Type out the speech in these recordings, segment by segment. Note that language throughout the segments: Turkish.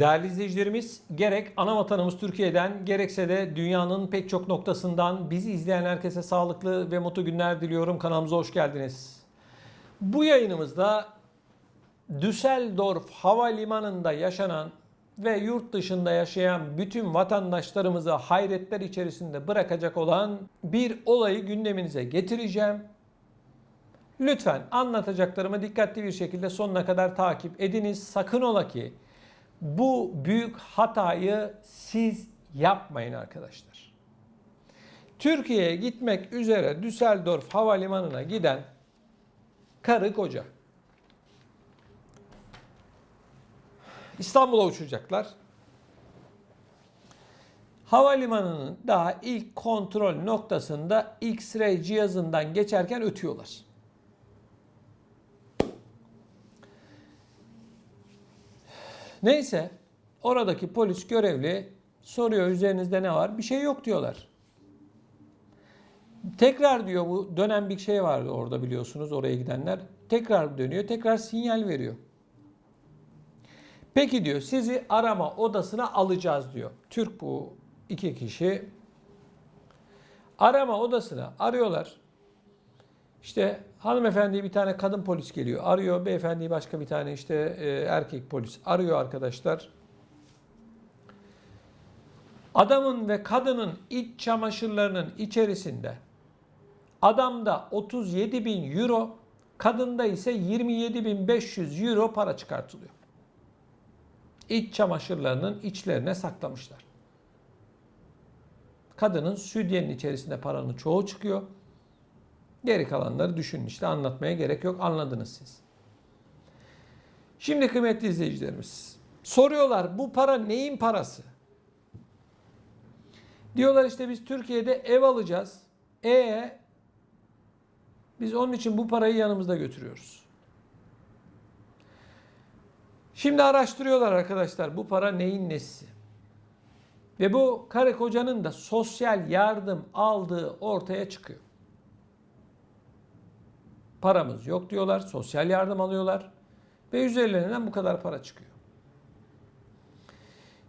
Değerli izleyicilerimiz, gerek ana vatanımız Türkiye'den gerekse de dünyanın pek çok noktasından bizi izleyen herkese sağlıklı ve mutlu günler diliyorum. Kanalımıza hoş geldiniz. Bu yayınımızda Düsseldorf Havalimanı'nda yaşanan ve yurt dışında yaşayan bütün vatandaşlarımızı hayretler içerisinde bırakacak olan bir olayı gündeminize getireceğim. Lütfen anlatacaklarımı dikkatli bir şekilde sonuna kadar takip ediniz. Sakın ola ki bu büyük hatayı siz yapmayın arkadaşlar. Türkiye'ye gitmek üzere Düsseldorf Havalimanı'na giden karı koca. İstanbul'a uçacaklar. Havalimanının daha ilk kontrol noktasında X-ray cihazından geçerken ötüyorlar. Neyse oradaki polis görevli soruyor üzerinizde ne var? Bir şey yok diyorlar. Tekrar diyor bu dönen bir şey vardı orada biliyorsunuz oraya gidenler. Tekrar dönüyor tekrar sinyal veriyor. Peki diyor sizi arama odasına alacağız diyor. Türk bu iki kişi. Arama odasına arıyorlar. İşte hanımefendi bir tane kadın polis geliyor. Arıyor beyefendi başka bir tane işte e, erkek polis. Arıyor arkadaşlar. Adamın ve kadının iç çamaşırlarının içerisinde adamda 37 bin euro, kadında ise 27 bin 500 euro para çıkartılıyor. İç çamaşırlarının içlerine saklamışlar. Kadının südyenin içerisinde paranın çoğu çıkıyor. Geri kalanları düşünün işte anlatmaya gerek yok anladınız siz. Şimdi kıymetli izleyicilerimiz soruyorlar bu para neyin parası? Diyorlar işte biz Türkiye'de ev alacağız. E biz onun için bu parayı yanımızda götürüyoruz. Şimdi araştırıyorlar arkadaşlar bu para neyin nesi? Ve bu karı kocanın da sosyal yardım aldığı ortaya çıkıyor. Paramız yok diyorlar, sosyal yardım alıyorlar ve üzerlerinden bu kadar para çıkıyor.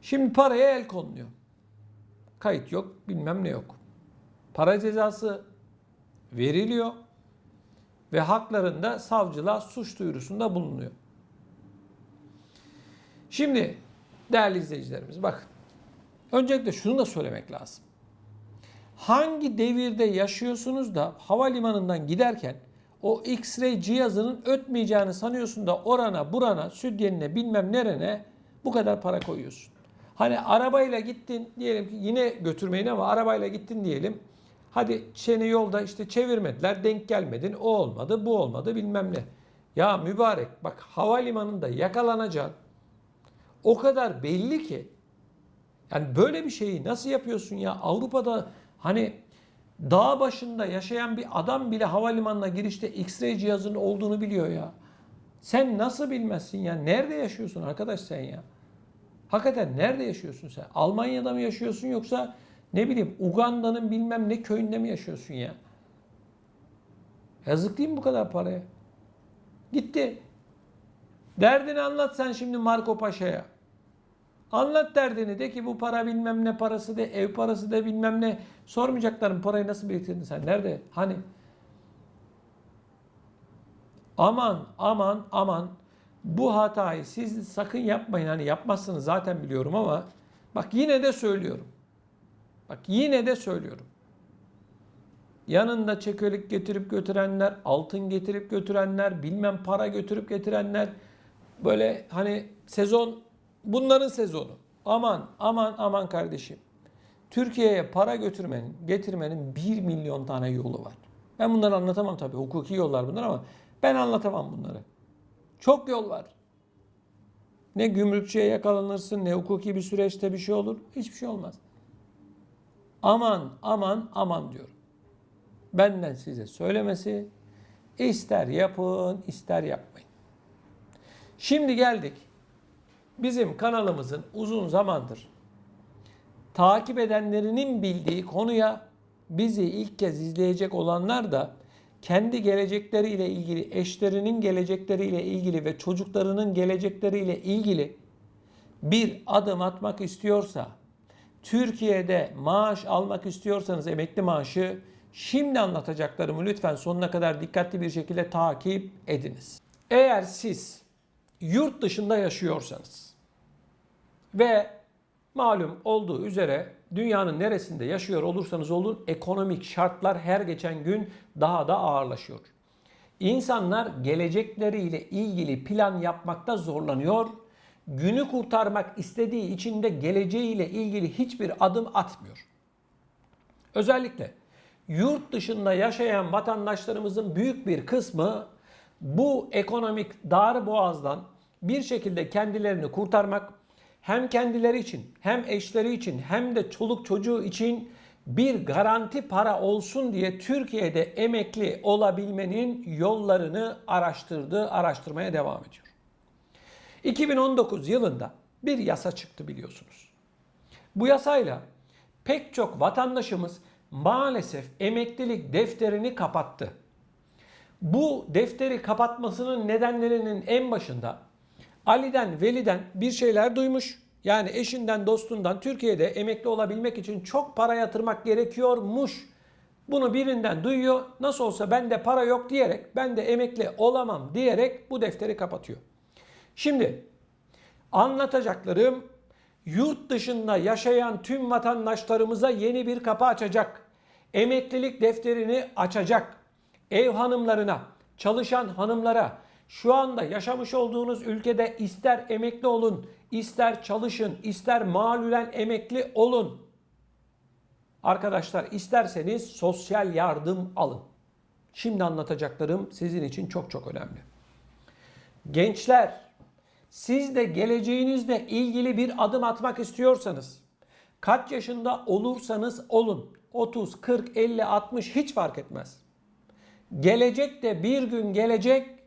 Şimdi paraya el konuluyor. Kayıt yok, bilmem ne yok. Para cezası veriliyor ve haklarında savcılığa suç duyurusunda bulunuyor. Şimdi değerli izleyicilerimiz bakın. Öncelikle şunu da söylemek lazım. Hangi devirde yaşıyorsunuz da havalimanından giderken o X-ray cihazının ötmeyeceğini sanıyorsun da orana burana südyenine bilmem nerene bu kadar para koyuyorsun. Hani arabayla gittin diyelim ki yine götürmeyin ama arabayla gittin diyelim. Hadi seni yolda işte çevirmediler, denk gelmedin, o olmadı, bu olmadı bilmem ne. Ya mübarek bak havalimanında yakalanacaksın. O kadar belli ki. Yani böyle bir şeyi nasıl yapıyorsun ya? Avrupa'da hani dağ başında yaşayan bir adam bile havalimanına girişte X-ray cihazının olduğunu biliyor ya. Sen nasıl bilmezsin ya? Nerede yaşıyorsun arkadaş sen ya? Hakikaten nerede yaşıyorsun sen? Almanya'da mı yaşıyorsun yoksa ne bileyim Uganda'nın bilmem ne köyünde mi yaşıyorsun ya? Yazık değil mi bu kadar paraya? Gitti. Derdini anlat sen şimdi Marco Paşa'ya. Anlat derdini de ki bu para bilmem ne parası de ev parası de bilmem ne. Sormayacaklarım parayı nasıl biriktirdin sen? Nerede? Hani? Aman aman aman bu hatayı siz sakın yapmayın. Hani yapmazsınız zaten biliyorum ama bak yine de söylüyorum. Bak yine de söylüyorum. Yanında çekölik getirip götürenler, altın getirip götürenler, bilmem para götürüp getirenler böyle hani sezon bunların sezonu. Aman aman aman kardeşim. Türkiye'ye para götürmenin, getirmenin 1 milyon tane yolu var. Ben bunları anlatamam tabii. Hukuki yollar bunlar ama ben anlatamam bunları. Çok yol var. Ne gümrükçüye yakalanırsın, ne hukuki bir süreçte bir şey olur. Hiçbir şey olmaz. Aman aman aman diyorum. Benden size söylemesi ister yapın ister yapmayın. Şimdi geldik bizim kanalımızın uzun zamandır takip edenlerinin bildiği konuya bizi ilk kez izleyecek olanlar da kendi gelecekleriyle ilgili, eşlerinin gelecekleriyle ilgili ve çocuklarının gelecekleriyle ilgili bir adım atmak istiyorsa, Türkiye'de maaş almak istiyorsanız emekli maaşı şimdi anlatacaklarımı lütfen sonuna kadar dikkatli bir şekilde takip ediniz. Eğer siz yurt dışında yaşıyorsanız ve malum olduğu üzere dünyanın neresinde yaşıyor olursanız olun ekonomik şartlar her geçen gün daha da ağırlaşıyor. İnsanlar gelecekleriyle ilgili plan yapmakta zorlanıyor. Günü kurtarmak istediği için de geleceğiyle ilgili hiçbir adım atmıyor. Özellikle yurt dışında yaşayan vatandaşlarımızın büyük bir kısmı bu ekonomik dar boğazdan bir şekilde kendilerini kurtarmak hem kendileri için hem eşleri için hem de çoluk çocuğu için bir garanti para olsun diye Türkiye'de emekli olabilmenin yollarını araştırdı, araştırmaya devam ediyor. 2019 yılında bir yasa çıktı biliyorsunuz. Bu yasayla pek çok vatandaşımız maalesef emeklilik defterini kapattı. Bu defteri kapatmasının nedenlerinin en başında Ali'den, Veli'den bir şeyler duymuş. Yani eşinden, dostundan Türkiye'de emekli olabilmek için çok para yatırmak gerekiyormuş. Bunu birinden duyuyor. Nasıl olsa bende para yok diyerek ben de emekli olamam diyerek bu defteri kapatıyor. Şimdi anlatacaklarım yurt dışında yaşayan tüm vatandaşlarımıza yeni bir kapı açacak. Emeklilik defterini açacak. Ev hanımlarına, çalışan hanımlara, şu anda yaşamış olduğunuz ülkede ister emekli olun, ister çalışın, ister malulen emekli olun. Arkadaşlar isterseniz sosyal yardım alın. Şimdi anlatacaklarım sizin için çok çok önemli. Gençler, siz de geleceğinizle ilgili bir adım atmak istiyorsanız, kaç yaşında olursanız olun, 30, 40, 50, 60 hiç fark etmez. Gelecek de bir gün gelecek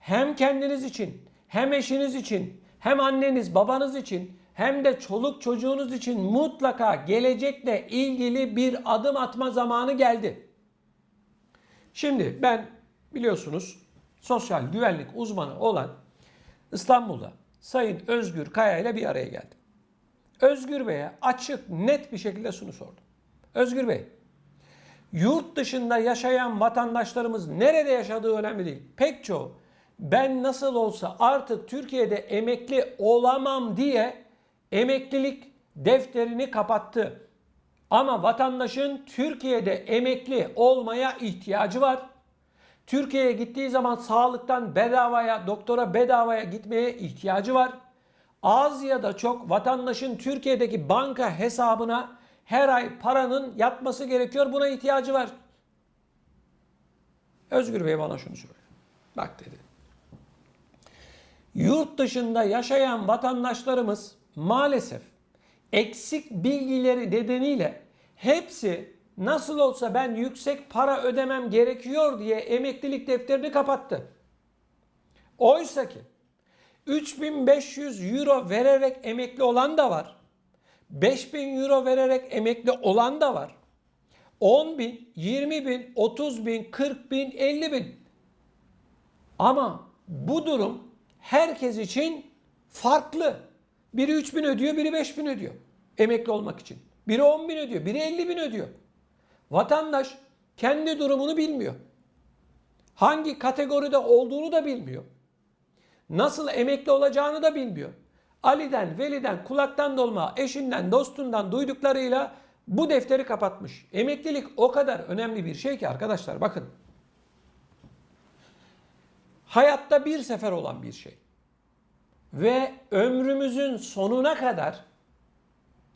hem kendiniz için, hem eşiniz için, hem anneniz, babanız için, hem de çoluk çocuğunuz için mutlaka gelecekle ilgili bir adım atma zamanı geldi. Şimdi ben biliyorsunuz sosyal güvenlik uzmanı olan İstanbul'da Sayın Özgür Kaya ile bir araya geldim. Özgür Bey'e açık, net bir şekilde şunu sordum. Özgür Bey, yurt dışında yaşayan vatandaşlarımız nerede yaşadığı önemli değil. Pek çoğu ben nasıl olsa artık Türkiye'de emekli olamam diye emeklilik defterini kapattı. Ama vatandaşın Türkiye'de emekli olmaya ihtiyacı var. Türkiye'ye gittiği zaman sağlıktan bedavaya, doktora bedavaya gitmeye ihtiyacı var. Az ya da çok vatandaşın Türkiye'deki banka hesabına her ay paranın yatması gerekiyor. Buna ihtiyacı var. Özgür Bey bana şunu söylüyor. Bak dedi. Yurt dışında yaşayan vatandaşlarımız maalesef eksik bilgileri nedeniyle hepsi nasıl olsa ben yüksek para ödemem gerekiyor diye emeklilik defterini kapattı. Oysa ki 3500 euro vererek emekli olan da var. 5000 euro vererek emekli olan da var. 10 bin, 20 bin, 30 bin, 40 bin, 50 bin. Ama bu durum herkes için farklı. Biri 3 bin ödüyor, biri 5 bin ödüyor emekli olmak için. Biri 10 bin ödüyor, biri 50 bin ödüyor. Vatandaş kendi durumunu bilmiyor. Hangi kategoride olduğunu da bilmiyor. Nasıl emekli olacağını da bilmiyor. Ali'den, Veli'den, kulaktan dolma, eşinden, dostundan duyduklarıyla bu defteri kapatmış. Emeklilik o kadar önemli bir şey ki arkadaşlar bakın. Hayatta bir sefer olan bir şey. Ve ömrümüzün sonuna kadar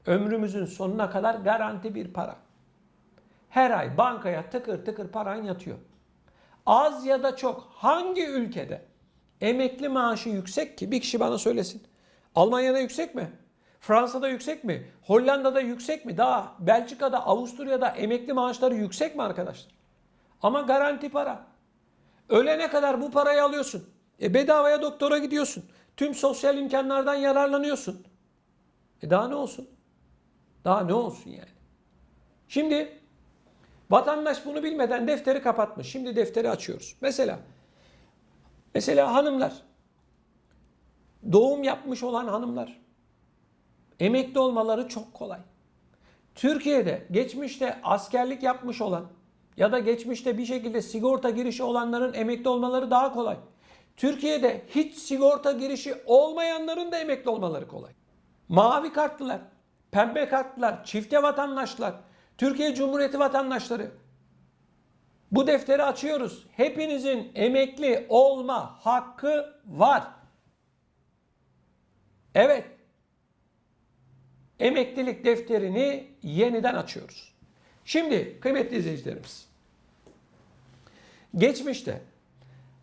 ömrümüzün sonuna kadar garanti bir para. Her ay bankaya tıkır tıkır paran yatıyor. Az ya da çok hangi ülkede emekli maaşı yüksek ki bir kişi bana söylesin. Almanya'da yüksek mi? Fransa'da yüksek mi? Hollanda'da yüksek mi? Daha Belçika'da, Avusturya'da emekli maaşları yüksek mi arkadaşlar? Ama garanti para. Ölene kadar bu parayı alıyorsun. E bedavaya doktora gidiyorsun. Tüm sosyal imkanlardan yararlanıyorsun. E daha ne olsun? Daha ne olsun yani? Şimdi vatandaş bunu bilmeden defteri kapatmış. Şimdi defteri açıyoruz. Mesela mesela hanımlar doğum yapmış olan hanımlar emekli olmaları çok kolay. Türkiye'de geçmişte askerlik yapmış olan ya da geçmişte bir şekilde sigorta girişi olanların emekli olmaları daha kolay. Türkiye'de hiç sigorta girişi olmayanların da emekli olmaları kolay. Mavi kartlılar, pembe kartlılar, çifte vatandaşlar, Türkiye Cumhuriyeti vatandaşları. Bu defteri açıyoruz. Hepinizin emekli olma hakkı var. Evet. Emeklilik defterini yeniden açıyoruz. Şimdi kıymetli izleyicilerimiz. Geçmişte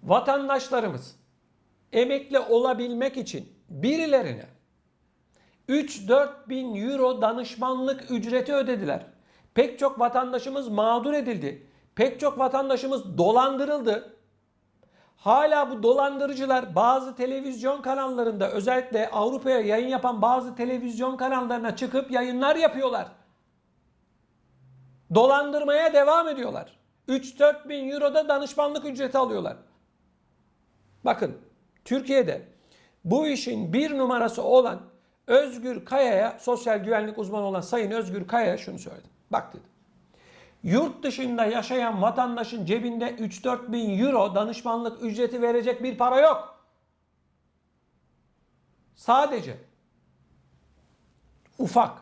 vatandaşlarımız emekli olabilmek için birilerine 3-4 bin euro danışmanlık ücreti ödediler. Pek çok vatandaşımız mağdur edildi. Pek çok vatandaşımız dolandırıldı. Hala bu dolandırıcılar bazı televizyon kanallarında özellikle Avrupa'ya yayın yapan bazı televizyon kanallarına çıkıp yayınlar yapıyorlar. Dolandırmaya devam ediyorlar. 3-4 bin euroda danışmanlık ücreti alıyorlar. Bakın Türkiye'de bu işin bir numarası olan Özgür Kaya'ya sosyal güvenlik uzmanı olan Sayın Özgür Kaya'ya şunu söyledim. Bak dedi. Yurt dışında yaşayan vatandaşın cebinde 3-4 bin euro danışmanlık ücreti verecek bir para yok. Sadece ufak,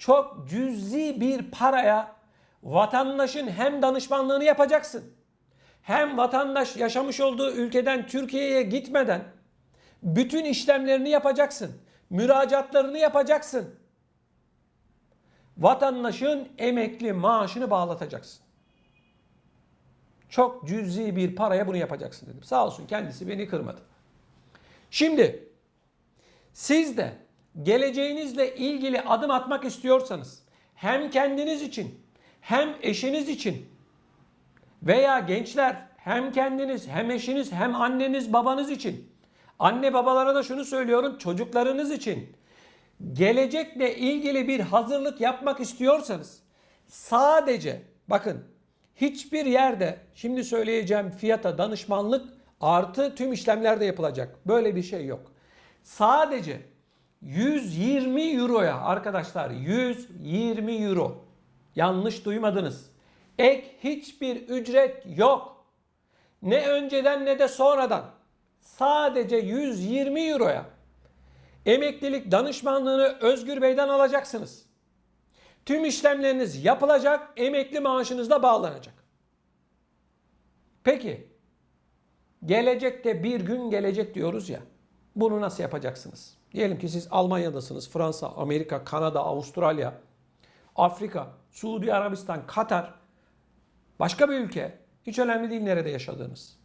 çok cüzi bir paraya vatandaşın hem danışmanlığını yapacaksın, hem vatandaş yaşamış olduğu ülkeden Türkiye'ye gitmeden bütün işlemlerini yapacaksın, müracaatlarını yapacaksın vatandaşın emekli maaşını bağlatacaksın. Çok cüzi bir paraya bunu yapacaksın dedim. Sağ olsun kendisi beni kırmadı. Şimdi siz de geleceğinizle ilgili adım atmak istiyorsanız hem kendiniz için hem eşiniz için veya gençler hem kendiniz hem eşiniz hem anneniz babanız için anne babalara da şunu söylüyorum çocuklarınız için gelecekle ilgili bir hazırlık yapmak istiyorsanız sadece bakın hiçbir yerde şimdi söyleyeceğim fiyata danışmanlık artı tüm işlemler de yapılacak. Böyle bir şey yok. Sadece 120 euroya arkadaşlar 120 euro. Yanlış duymadınız. Ek hiçbir ücret yok. Ne önceden ne de sonradan. Sadece 120 euroya emeklilik danışmanlığını Özgür Bey'den alacaksınız. Tüm işlemleriniz yapılacak, emekli maaşınız da bağlanacak. Peki, gelecekte bir gün gelecek diyoruz ya, bunu nasıl yapacaksınız? Diyelim ki siz Almanya'dasınız, Fransa, Amerika, Kanada, Avustralya, Afrika, Suudi Arabistan, Katar, başka bir ülke, hiç önemli değil nerede yaşadığınız.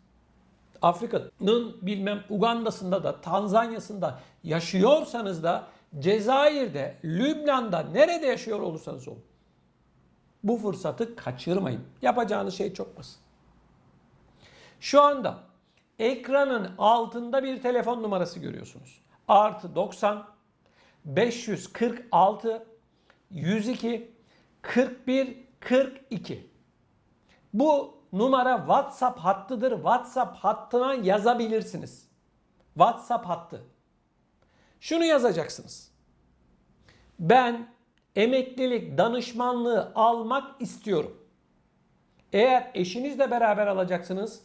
Afrika'nın bilmem Uganda'sında da Tanzanya'sında yaşıyorsanız da Cezayir'de, Lübnan'da nerede yaşıyor olursanız olun. Bu fırsatı kaçırmayın. Yapacağınız şey çok basit. Şu anda ekranın altında bir telefon numarası görüyorsunuz. Artı 90 546 102 41 42. Bu numara WhatsApp hattıdır. WhatsApp hattına yazabilirsiniz. WhatsApp hattı. Şunu yazacaksınız. Ben emeklilik danışmanlığı almak istiyorum. Eğer eşinizle beraber alacaksınız,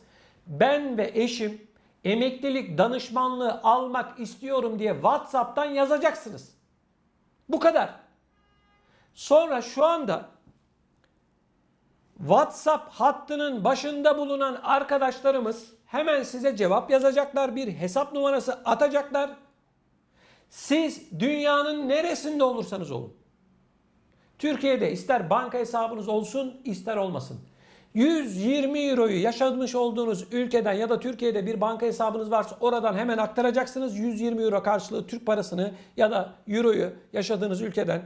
ben ve eşim emeklilik danışmanlığı almak istiyorum diye WhatsApp'tan yazacaksınız. Bu kadar. Sonra şu anda WhatsApp hattının başında bulunan arkadaşlarımız hemen size cevap yazacaklar. Bir hesap numarası atacaklar. Siz dünyanın neresinde olursanız olun. Türkiye'de ister banka hesabınız olsun ister olmasın. 120 euroyu yaşamış olduğunuz ülkeden ya da Türkiye'de bir banka hesabınız varsa oradan hemen aktaracaksınız. 120 euro karşılığı Türk parasını ya da euroyu yaşadığınız ülkeden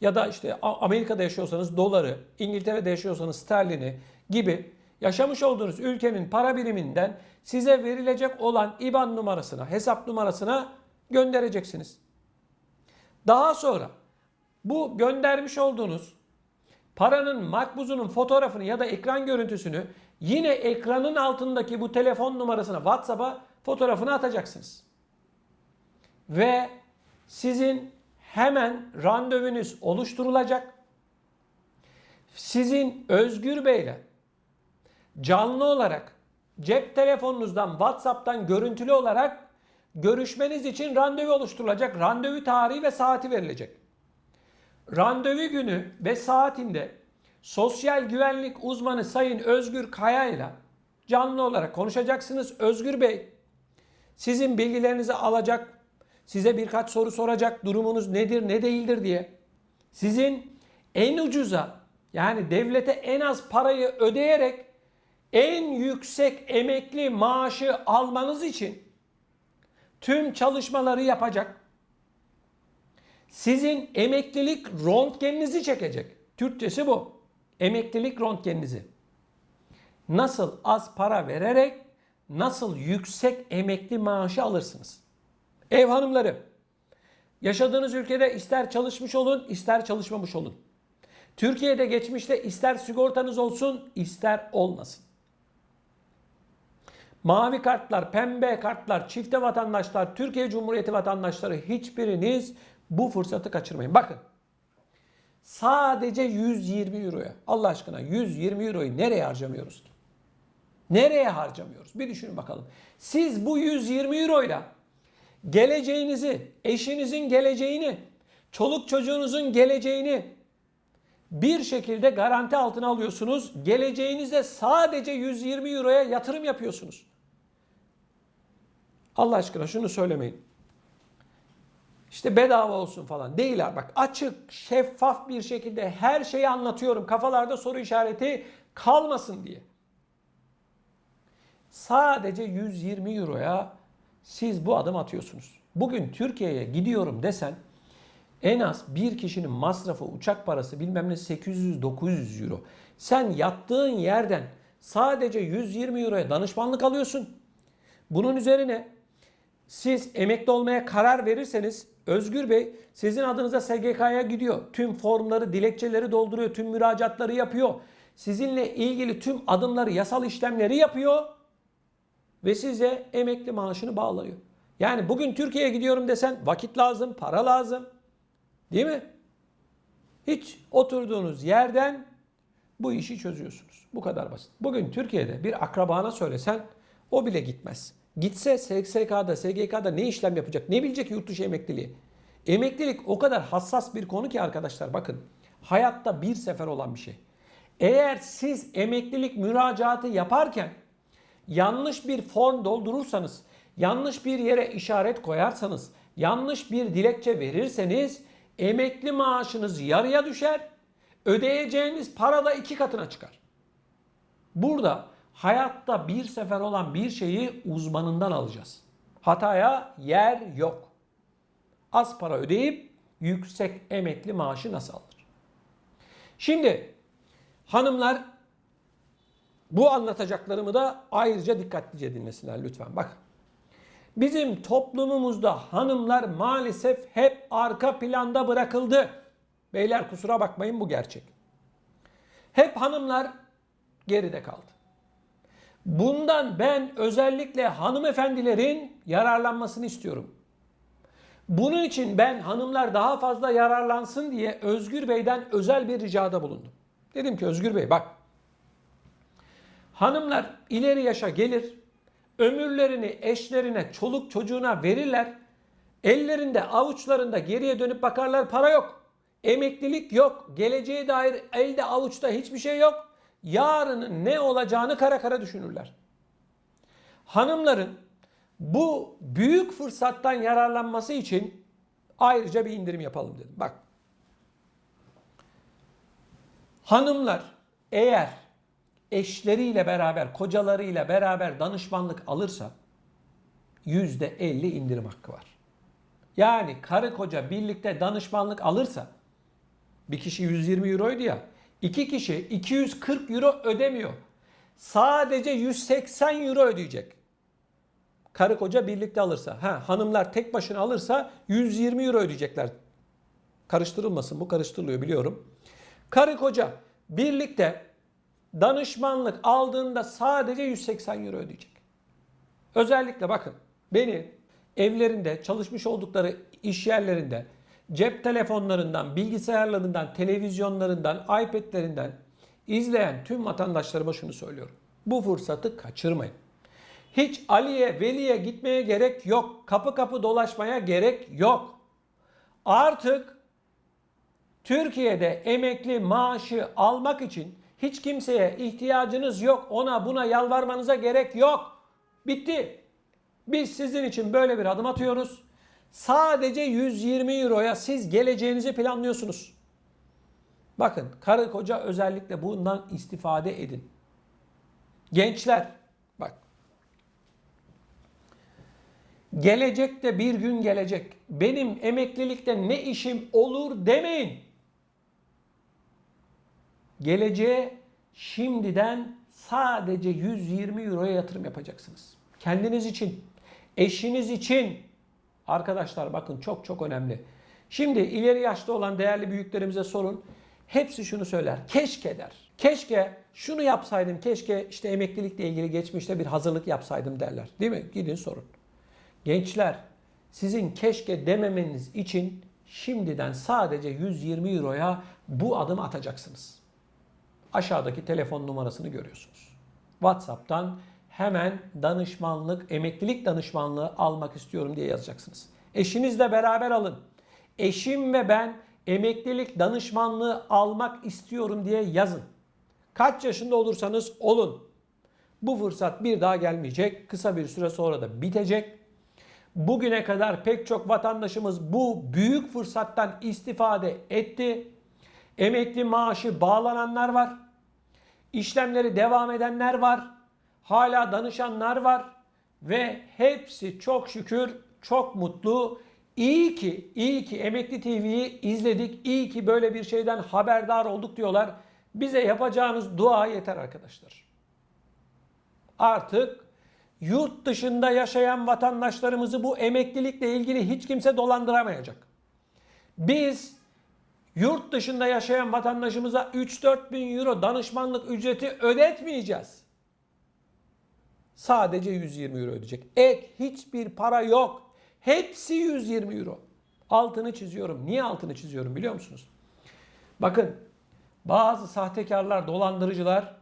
ya da işte Amerika'da yaşıyorsanız doları, İngiltere'de yaşıyorsanız sterlini gibi yaşamış olduğunuz ülkenin para biriminden size verilecek olan IBAN numarasına, hesap numarasına göndereceksiniz. Daha sonra bu göndermiş olduğunuz paranın makbuzunun fotoğrafını ya da ekran görüntüsünü yine ekranın altındaki bu telefon numarasına WhatsApp'a fotoğrafını atacaksınız. Ve sizin hemen randevunuz oluşturulacak. Sizin Özgür Bey'le canlı olarak cep telefonunuzdan WhatsApp'tan görüntülü olarak görüşmeniz için randevu oluşturulacak. Randevu tarihi ve saati verilecek. Randevu günü ve saatinde sosyal güvenlik uzmanı Sayın Özgür Kaya ile canlı olarak konuşacaksınız. Özgür Bey sizin bilgilerinizi alacak, size birkaç soru soracak, durumunuz nedir, ne değildir diye. Sizin en ucuza yani devlete en az parayı ödeyerek en yüksek emekli maaşı almanız için tüm çalışmaları yapacak. Sizin emeklilik röntgeninizi çekecek. Türkçesi bu. Emeklilik röntgeninizi. Nasıl az para vererek nasıl yüksek emekli maaşı alırsınız? Ev hanımları, yaşadığınız ülkede ister çalışmış olun, ister çalışmamış olun. Türkiye'de geçmişte ister sigortanız olsun, ister olmasın. Mavi kartlar, pembe kartlar, çifte vatandaşlar, Türkiye Cumhuriyeti vatandaşları hiçbiriniz bu fırsatı kaçırmayın. Bakın. Sadece 120 euroya. Allah aşkına 120 euroyu nereye harcamıyoruz ki? Nereye harcamıyoruz? Bir düşünün bakalım. Siz bu 120 euroyla geleceğinizi, eşinizin geleceğini, çoluk çocuğunuzun geleceğini bir şekilde garanti altına alıyorsunuz. Geleceğinize sadece 120 euroya yatırım yapıyorsunuz. Allah aşkına şunu söylemeyin. İşte bedava olsun falan. Değiller bak açık, şeffaf bir şekilde her şeyi anlatıyorum. Kafalarda soru işareti kalmasın diye. Sadece 120 euroya siz bu adım atıyorsunuz. Bugün Türkiye'ye gidiyorum desen en az bir kişinin masrafı, uçak parası bilmem ne 800-900 euro. Sen yattığın yerden sadece 120 euroya danışmanlık alıyorsun. Bunun üzerine siz emekli olmaya karar verirseniz Özgür Bey sizin adınıza SGK'ya gidiyor. Tüm formları, dilekçeleri dolduruyor, tüm müracaatları yapıyor. Sizinle ilgili tüm adımları, yasal işlemleri yapıyor ve size emekli maaşını bağlıyor. Yani bugün Türkiye'ye gidiyorum desen vakit lazım, para lazım. Değil mi? Hiç oturduğunuz yerden bu işi çözüyorsunuz. Bu kadar basit. Bugün Türkiye'de bir akrabana söylesen o bile gitmez. Gitse SSK'da, SGK'da ne işlem yapacak? Ne bilecek yurt dışı emekliliği? Emeklilik o kadar hassas bir konu ki arkadaşlar bakın. Hayatta bir sefer olan bir şey. Eğer siz emeklilik müracaatı yaparken yanlış bir form doldurursanız, yanlış bir yere işaret koyarsanız, yanlış bir dilekçe verirseniz emekli maaşınız yarıya düşer. Ödeyeceğiniz para da iki katına çıkar. Burada hayatta bir sefer olan bir şeyi uzmanından alacağız. Hataya yer yok. Az para ödeyip yüksek emekli maaşı nasıl alır? Şimdi hanımlar bu anlatacaklarımı da ayrıca dikkatlice dinlesinler lütfen. Bak. Bizim toplumumuzda hanımlar maalesef hep arka planda bırakıldı. Beyler kusura bakmayın bu gerçek. Hep hanımlar geride kaldı. Bundan ben özellikle hanımefendilerin yararlanmasını istiyorum. Bunun için ben hanımlar daha fazla yararlansın diye Özgür Bey'den özel bir ricada bulundum. Dedim ki Özgür Bey bak hanımlar ileri yaşa gelir, ömürlerini eşlerine, çoluk çocuğuna verirler. Ellerinde, avuçlarında geriye dönüp bakarlar para yok. Emeklilik yok. Geleceğe dair elde avuçta hiçbir şey yok. Yarının ne olacağını kara kara düşünürler. Hanımların bu büyük fırsattan yararlanması için ayrıca bir indirim yapalım dedim. Bak. Hanımlar eğer eşleriyle beraber, kocalarıyla beraber danışmanlık alırsa %50 indirim hakkı var. Yani karı koca birlikte danışmanlık alırsa bir kişi 120 euroydu ya. İki kişi 240 euro ödemiyor. Sadece 180 euro ödeyecek. Karı koca birlikte alırsa. Ha, hanımlar tek başına alırsa 120 euro ödeyecekler. Karıştırılmasın bu karıştırılıyor biliyorum. Karı koca birlikte danışmanlık aldığında sadece 180 euro ödeyecek. Özellikle bakın beni evlerinde çalışmış oldukları iş yerlerinde cep telefonlarından, bilgisayarlarından, televizyonlarından, iPad'lerinden izleyen tüm vatandaşlarıma şunu söylüyorum. Bu fırsatı kaçırmayın. Hiç Ali'ye, Veli'ye gitmeye gerek yok. Kapı kapı dolaşmaya gerek yok. Artık Türkiye'de emekli maaşı almak için hiç kimseye ihtiyacınız yok. Ona buna yalvarmanıza gerek yok. Bitti. Biz sizin için böyle bir adım atıyoruz. Sadece 120 euroya siz geleceğinizi planlıyorsunuz. Bakın karı koca özellikle bundan istifade edin. Gençler bak. Gelecekte bir gün gelecek. Benim emeklilikte ne işim olur demeyin. Geleceğe şimdiden sadece 120 euroya yatırım yapacaksınız. Kendiniz için, eşiniz için. Arkadaşlar bakın çok çok önemli. Şimdi ileri yaşta olan değerli büyüklerimize sorun. Hepsi şunu söyler. Keşke der. Keşke şunu yapsaydım. Keşke işte emeklilikle ilgili geçmişte bir hazırlık yapsaydım derler. Değil mi? Gidin sorun. Gençler sizin keşke dememeniz için şimdiden sadece 120 euroya bu adım atacaksınız. Aşağıdaki telefon numarasını görüyorsunuz. WhatsApp'tan hemen danışmanlık, emeklilik danışmanlığı almak istiyorum diye yazacaksınız. Eşinizle beraber alın. Eşim ve ben emeklilik danışmanlığı almak istiyorum diye yazın. Kaç yaşında olursanız olun. Bu fırsat bir daha gelmeyecek. Kısa bir süre sonra da bitecek. Bugüne kadar pek çok vatandaşımız bu büyük fırsattan istifade etti. Emekli maaşı bağlananlar var. İşlemleri devam edenler var. Hala danışanlar var ve hepsi çok şükür çok mutlu. İyi ki, iyi ki Emekli TV'yi izledik. İyi ki böyle bir şeyden haberdar olduk diyorlar. Bize yapacağınız dua yeter arkadaşlar. Artık yurt dışında yaşayan vatandaşlarımızı bu emeklilikle ilgili hiç kimse dolandıramayacak. Biz yurt dışında yaşayan vatandaşımıza 3-4 bin euro danışmanlık ücreti ödetmeyeceğiz. Sadece 120 euro ödeyecek. Ek hiçbir para yok. Hepsi 120 euro. Altını çiziyorum. Niye altını çiziyorum biliyor musunuz? Bakın bazı sahtekarlar, dolandırıcılar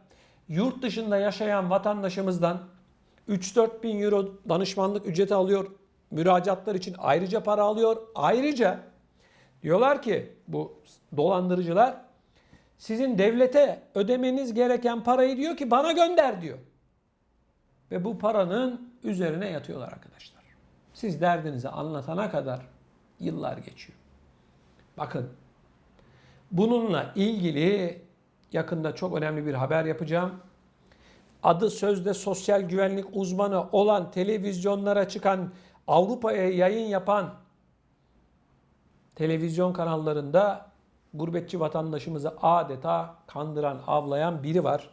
yurt dışında yaşayan vatandaşımızdan 3-4 bin euro danışmanlık ücreti alıyor. Müracaatlar için ayrıca para alıyor. Ayrıca diyorlar ki bu dolandırıcılar sizin devlete ödemeniz gereken parayı diyor ki bana gönder diyor. Ve bu paranın üzerine yatıyorlar arkadaşlar. Siz derdinizi anlatana kadar yıllar geçiyor. Bakın bununla ilgili yakında çok önemli bir haber yapacağım. Adı sözde sosyal güvenlik uzmanı olan televizyonlara çıkan Avrupa'ya yayın yapan televizyon kanallarında gurbetçi vatandaşımızı adeta kandıran, avlayan biri var.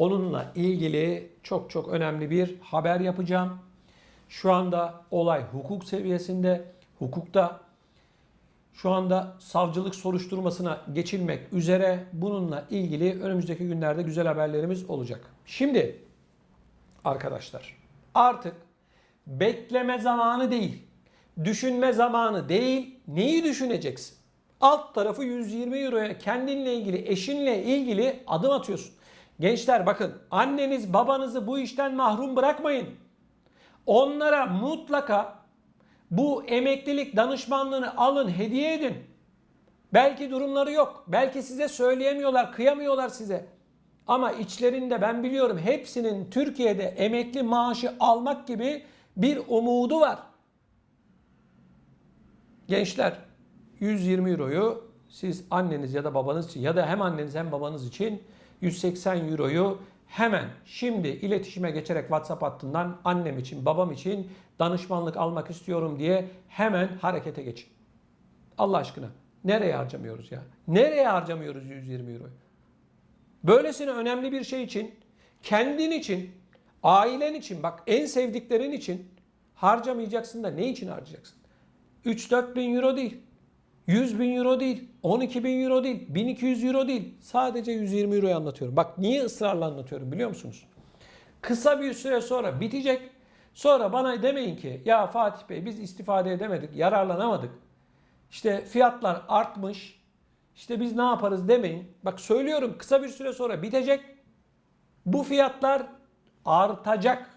Onunla ilgili çok çok önemli bir haber yapacağım. Şu anda olay hukuk seviyesinde, hukukta şu anda savcılık soruşturmasına geçilmek üzere bununla ilgili önümüzdeki günlerde güzel haberlerimiz olacak. Şimdi arkadaşlar artık bekleme zamanı değil, düşünme zamanı değil, neyi düşüneceksin? Alt tarafı 120 euroya kendinle ilgili, eşinle ilgili adım atıyorsun. Gençler bakın anneniz babanızı bu işten mahrum bırakmayın. Onlara mutlaka bu emeklilik danışmanlığını alın, hediye edin. Belki durumları yok. Belki size söyleyemiyorlar, kıyamıyorlar size. Ama içlerinde ben biliyorum hepsinin Türkiye'de emekli maaşı almak gibi bir umudu var. Gençler 120 euroyu siz anneniz ya da babanız için ya da hem anneniz hem babanız için 180 euroyu hemen şimdi iletişime geçerek WhatsApp hattından annem için, babam için danışmanlık almak istiyorum diye hemen harekete geçin. Allah aşkına nereye harcamıyoruz ya? Nereye harcamıyoruz 120 euroyu? Böylesine önemli bir şey için, kendin için, ailen için, bak en sevdiklerin için harcamayacaksın da ne için harcayacaksın? 3-4 bin euro değil. 100 bin euro değil, 12 bin euro değil, 1200 euro değil. Sadece 120 euroyu anlatıyorum. Bak niye ısrarla anlatıyorum biliyor musunuz? Kısa bir süre sonra bitecek. Sonra bana demeyin ki ya Fatih Bey biz istifade edemedik, yararlanamadık. işte fiyatlar artmış. İşte biz ne yaparız demeyin. Bak söylüyorum kısa bir süre sonra bitecek. Bu fiyatlar artacak.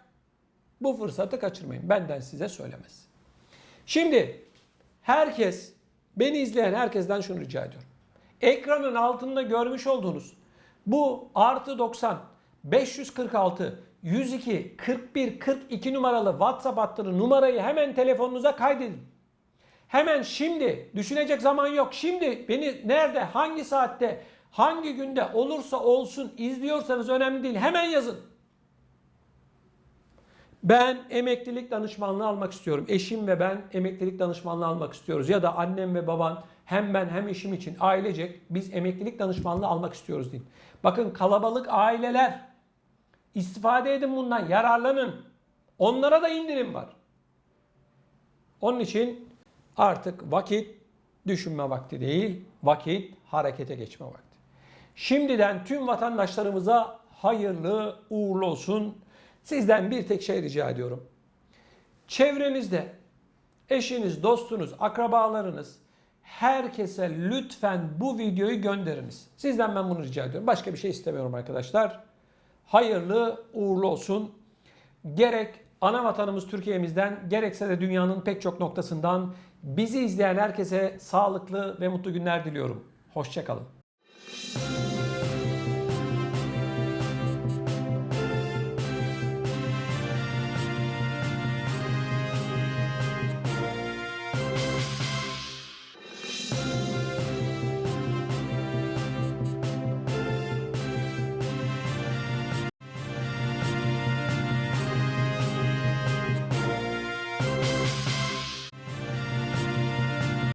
Bu fırsatı kaçırmayın. Benden size söylemez. Şimdi herkes, beni izleyen herkesten şunu rica ediyorum. Ekranın altında görmüş olduğunuz bu artı 90, 546, 102, 41, 42 numaralı WhatsApp hattını numarayı hemen telefonunuza kaydedin. Hemen şimdi düşünecek zaman yok. Şimdi beni nerede, hangi saatte, hangi günde olursa olsun izliyorsanız önemli değil. Hemen yazın. Ben emeklilik danışmanlığı almak istiyorum. Eşim ve ben emeklilik danışmanlığı almak istiyoruz. Ya da annem ve baban hem ben hem eşim için ailecek biz emeklilik danışmanlığı almak istiyoruz deyin. Bakın kalabalık aileler istifade edin bundan yararlanın. Onlara da indirim var. Onun için artık vakit düşünme vakti değil, vakit harekete geçme vakti. Şimdiden tüm vatandaşlarımıza hayırlı uğurlu olsun. Sizden bir tek şey rica ediyorum. Çevrenizde eşiniz, dostunuz, akrabalarınız herkese lütfen bu videoyu gönderiniz. Sizden ben bunu rica ediyorum. Başka bir şey istemiyorum arkadaşlar. Hayırlı uğurlu olsun. Gerek ana vatanımız Türkiye'mizden gerekse de dünyanın pek çok noktasından bizi izleyen herkese sağlıklı ve mutlu günler diliyorum. Hoşçakalın.